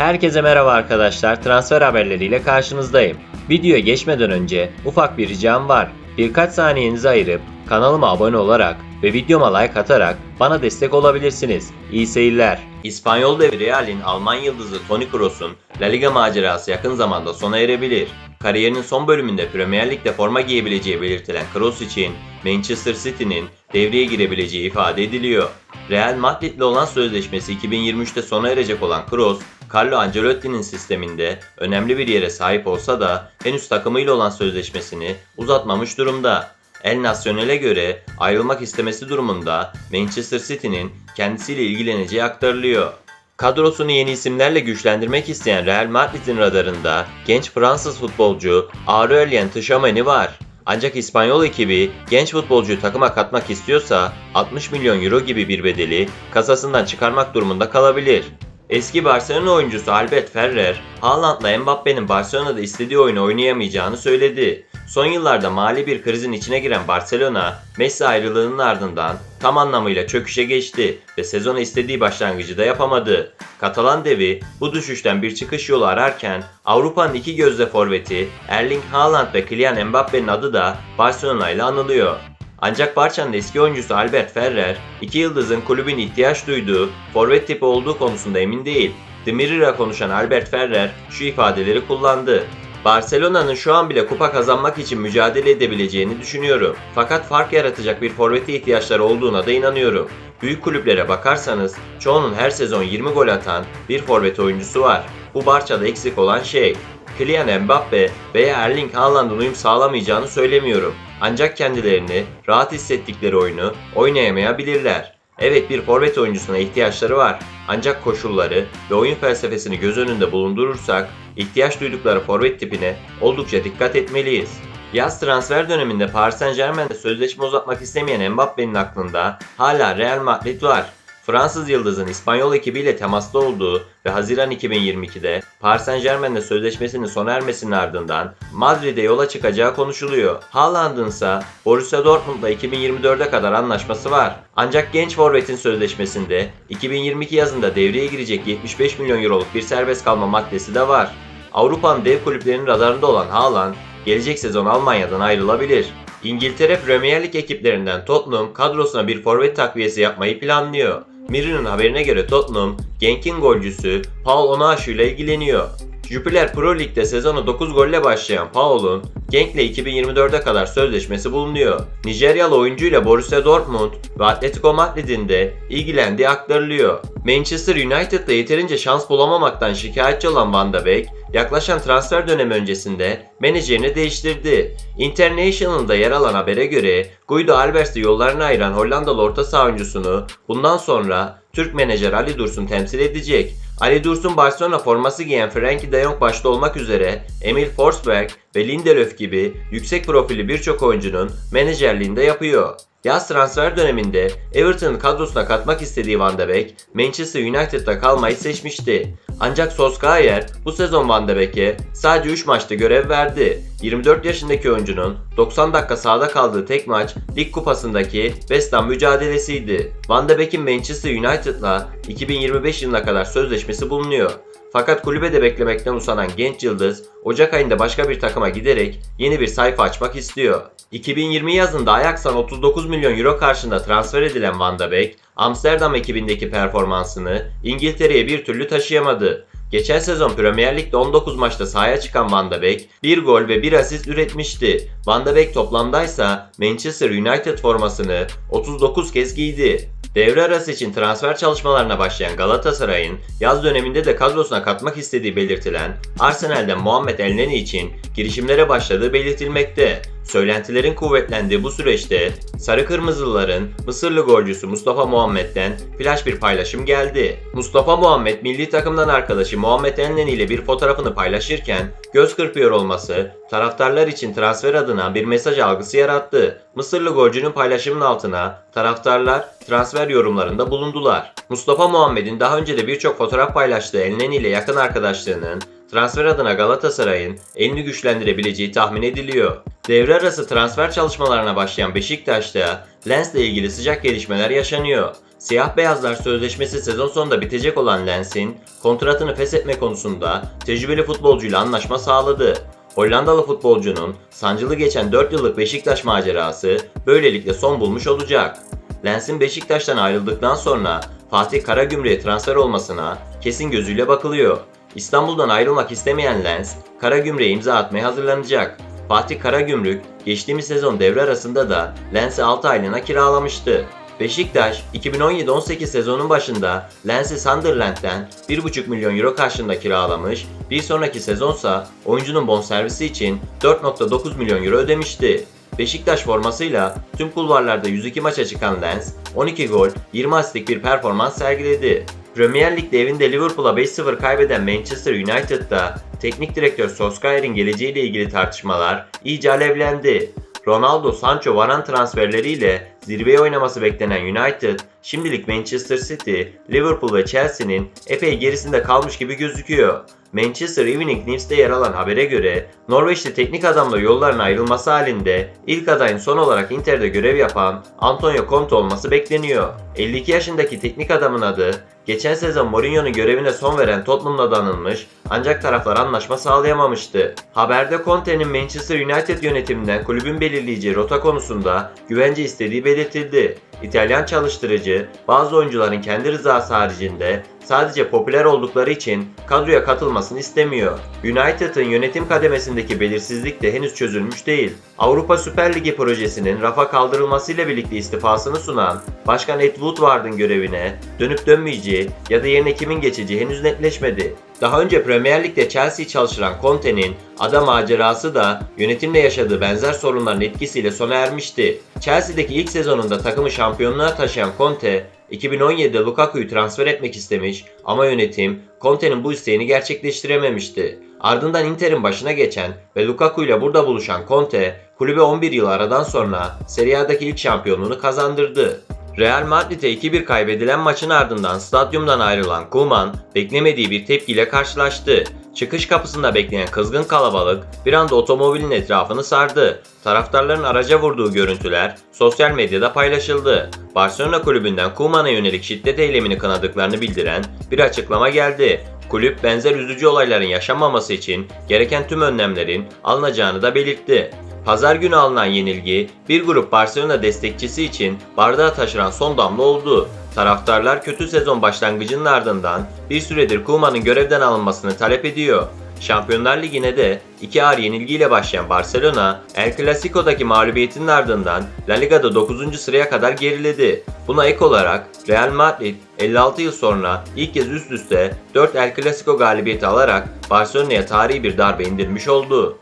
Herkese merhaba arkadaşlar. Transfer haberleriyle karşınızdayım. Videoya geçmeden önce ufak bir ricam var. Birkaç saniyenizi ayırıp kanalıma abone olarak ve videoma like atarak bana destek olabilirsiniz. İyi seyirler. İspanyol devi Real'in Alman yıldızı Toni Kroos'un La Liga macerası yakın zamanda sona erebilir. Kariyerinin son bölümünde Premier Lig'de forma giyebileceği belirtilen Kroos için Manchester City'nin devreye girebileceği ifade ediliyor. Real Madrid'le olan sözleşmesi 2023'te sona erecek olan Kroos, Carlo Ancelotti'nin sisteminde önemli bir yere sahip olsa da henüz takımıyla olan sözleşmesini uzatmamış durumda. El Nacional'e göre ayrılmak istemesi durumunda Manchester City'nin kendisiyle ilgileneceği aktarılıyor. Kadrosunu yeni isimlerle güçlendirmek isteyen Real Madrid'in radarında genç Fransız futbolcu Aurelien Tchouameni var. Ancak İspanyol ekibi genç futbolcuyu takıma katmak istiyorsa 60 milyon euro gibi bir bedeli kasasından çıkarmak durumunda kalabilir. Eski Barcelona oyuncusu Albert Ferrer, Haaland'la Mbappe'nin Barcelona'da istediği oyunu oynayamayacağını söyledi. Son yıllarda mali bir krizin içine giren Barcelona, Messi ayrılığının ardından tam anlamıyla çöküşe geçti ve sezona istediği başlangıcı da yapamadı. Katalan devi bu düşüşten bir çıkış yolu ararken Avrupa'nın iki gözde forveti Erling Haaland ve Kylian Mbappe'nin adı da Barcelona ile anılıyor. Ancak Barça'nın eski oyuncusu Albert Ferrer, iki yıldızın kulübün ihtiyaç duyduğu forvet tipi olduğu konusunda emin değil. The Mirror'a konuşan Albert Ferrer şu ifadeleri kullandı. Barcelona'nın şu an bile kupa kazanmak için mücadele edebileceğini düşünüyorum. Fakat fark yaratacak bir forvete ihtiyaçları olduğuna da inanıyorum. Büyük kulüplere bakarsanız çoğunun her sezon 20 gol atan bir forvet oyuncusu var. Bu Barça'da eksik olan şey. Kylian Mbappe veya Erling Haaland'ın uyum sağlamayacağını söylemiyorum. Ancak kendilerini rahat hissettikleri oyunu oynayamayabilirler. Evet bir forvet oyuncusuna ihtiyaçları var. Ancak koşulları ve oyun felsefesini göz önünde bulundurursak ihtiyaç duydukları forvet tipine oldukça dikkat etmeliyiz. Yaz transfer döneminde Paris Saint Germain'de sözleşme uzatmak istemeyen Mbappe'nin aklında hala Real Madrid var. Fransız yıldızın İspanyol ekibiyle temasta olduğu ve Haziran 2022'de Paris Saint Germain'de sözleşmesinin sona ermesinin ardından Madrid'e yola çıkacağı konuşuluyor. Haaland'ın ise Borussia Dortmund'la 2024'e kadar anlaşması var. Ancak genç forvetin sözleşmesinde 2022 yazında devreye girecek 75 milyon euroluk bir serbest kalma maddesi de var. Avrupa'nın dev kulüplerinin radarında olan Haaland gelecek sezon Almanya'dan ayrılabilir. İngiltere Premier Lig ekiplerinden Tottenham kadrosuna bir forvet takviyesi yapmayı planlıyor. Mirror'ın haberine göre Tottenham, Genk'in golcüsü Paul Onaşu ile ilgileniyor. Jupiler Pro Lig'de sezonu 9 golle başlayan Paul'un Genk'le 2024'e kadar sözleşmesi bulunuyor. Nijeryalı oyuncuyla Borussia Dortmund ve Atletico Madrid'in de ilgilendiği aktarılıyor. Manchester United'da yeterince şans bulamamaktan şikayetçi olan Van de Beek, yaklaşan transfer dönemi öncesinde menajerini değiştirdi. International'da yer alan habere göre Guido Alberts'le yollarını ayıran Hollandalı orta saha oyuncusunu bundan sonra Türk menajer Ali Dursun temsil edecek. Ali Dursun Barcelona forması giyen Frenkie de Jong başta olmak üzere Emil Forsberg ve Lindelöf gibi yüksek profilli birçok oyuncunun menajerliğinde yapıyor. Yaz transfer döneminde Everton'ın kadrosuna katmak istediği Van de Beek, Manchester United'da kalmayı seçmişti. Ancak Solskjaer bu sezon Van de Beek'e sadece 3 maçta görev verdi. 24 yaşındaki oyuncunun 90 dakika sahada kaldığı tek maç Lig Kupası'ndaki West Ham mücadelesiydi. Van de Beek'in Manchester United'la 2025 yılına kadar sözleşmesi bulunuyor. Fakat kulübede beklemekten usanan genç yıldız Ocak ayında başka bir takıma giderek yeni bir sayfa açmak istiyor. 2020 yazında Ajax'tan 39 milyon euro karşında transfer edilen Van de Beek, Amsterdam ekibindeki performansını İngiltere'ye bir türlü taşıyamadı. Geçen sezon Premier Lig'de 19 maçta sahaya çıkan Van de Beek 1 gol ve 1 asist üretmişti. Van de Beek toplamdaysa Manchester United formasını 39 kez giydi. Devre arası için transfer çalışmalarına başlayan Galatasaray'ın yaz döneminde de kadrosuna katmak istediği belirtilen Arsenal'den Muhammed Elneny için girişimlere başladığı belirtilmekte. Söylentilerin kuvvetlendiği bu süreçte Sarı Kırmızılıların Mısırlı golcüsü Mustafa Muhammed'den flash bir paylaşım geldi. Mustafa Muhammed milli takımdan arkadaşı Muhammed Elneny ile bir fotoğrafını paylaşırken göz kırpıyor olması taraftarlar için transfer adına bir mesaj algısı yarattı. Mısırlı golcünün paylaşımının altına taraftarlar transfer yorumlarında bulundular. Mustafa Muhammed'in daha önce de birçok fotoğraf paylaştığı Elneny ile yakın arkadaşlığının transfer adına Galatasaray'ın elini güçlendirebileceği tahmin ediliyor. Devre arası transfer çalışmalarına başlayan Beşiktaş'ta Lens'le ilgili sıcak gelişmeler yaşanıyor. Siyah beyazlar sözleşmesi sezon sonunda bitecek olan Lens'in kontratını feshetme konusunda tecrübeli futbolcuyla anlaşma sağladı. Hollandalı futbolcunun sancılı geçen 4 yıllık Beşiktaş macerası böylelikle son bulmuş olacak. Lens'in Beşiktaş'tan ayrıldıktan sonra Fatih Karagümrük'e transfer olmasına kesin gözüyle bakılıyor. İstanbul'dan ayrılmak istemeyen Lens, Karagümrük'e imza atmaya hazırlanacak. Fatih Karagümrük geçtiğimiz sezon devre arasında da Lens'i 6 aylığına kiralamıştı. Beşiktaş 2017-18 sezonun başında Lens'i Sunderland'den 1,5 milyon euro karşılığında kiralamış, bir sonraki sezonsa oyuncunun bonservisi için 4,9 milyon euro ödemişti. Beşiktaş formasıyla tüm kulvarlarda 102 maça çıkan Lens, 12 gol, 20 asistlik bir performans sergiledi. Premier Lig'de evinde Liverpool'a 5-0 kaybeden Manchester United'da teknik direktör Solskjaer'in geleceğiyle ilgili tartışmalar iyice alevlendi. Ronaldo, Sancho, Varane transferleriyle zirveye oynaması beklenen United, şimdilik Manchester City, Liverpool ve Chelsea'nin epey gerisinde kalmış gibi gözüküyor. Manchester Evening News'te yer alan habere göre Norveçli teknik adamla yolların ayrılması halinde ilk adayın son olarak Inter'de görev yapan Antonio Conte olması bekleniyor. 52 yaşındaki teknik adamın adı geçen sezon Mourinho'nun görevine son veren Tottenham'la danılmış ancak taraflar anlaşma sağlayamamıştı. Haberde Conte'nin Manchester United yönetiminden kulübün belirleyeceği rota konusunda güvence istediği belirtildi. İtalyan çalıştırıcı bazı oyuncuların kendi rızası haricinde sadece popüler oldukları için kadroya katılmasını istemiyor. United'ın yönetim kademesindeki belirsizlik de henüz çözülmüş değil. Avrupa Süper Ligi projesinin rafa kaldırılmasıyla birlikte istifasını sunan Başkan Ed Woodward'ın görevine dönüp dönmeyeceği ya da yerine kimin geçeceği henüz netleşmedi. Daha önce Premier Lig'de Chelsea çalıştıran Conte'nin ada macerası da yönetimle yaşadığı benzer sorunların etkisiyle sona ermişti. Chelsea'deki ilk sezonunda takımı şampiyonluğa taşıyan Conte, 2017'de Lukaku'yu transfer etmek istemiş ama yönetim Conte'nin bu isteğini gerçekleştirememişti. Ardından Inter'in başına geçen ve Lukaku ile burada buluşan Conte, kulübe 11 yıl aradan sonra Serie A'daki ilk şampiyonluğunu kazandırdı. Real Madrid'e 2-1 kaybedilen maçın ardından stadyumdan ayrılan Koeman beklemediği bir tepkiyle karşılaştı. Çıkış kapısında bekleyen kızgın kalabalık bir anda otomobilin etrafını sardı. Taraftarların araca vurduğu görüntüler sosyal medyada paylaşıldı. Barcelona kulübünden Koeman'a yönelik şiddet eylemini kınadıklarını bildiren bir açıklama geldi. Kulüp benzer üzücü olayların yaşanmaması için gereken tüm önlemlerin alınacağını da belirtti. Pazar günü alınan yenilgi bir grup Barcelona destekçisi için bardağa taşıran son damla oldu. Taraftarlar kötü sezon başlangıcının ardından bir süredir Koeman'ın görevden alınmasını talep ediyor. Şampiyonlar Ligi'ne de iki ağır yenilgiyle başlayan Barcelona, El Clasico'daki mağlubiyetinin ardından La Liga'da 9. sıraya kadar geriledi. Buna ek olarak Real Madrid 56 yıl sonra ilk kez üst üste 4 El Clasico galibiyeti alarak Barcelona'ya tarihi bir darbe indirmiş oldu.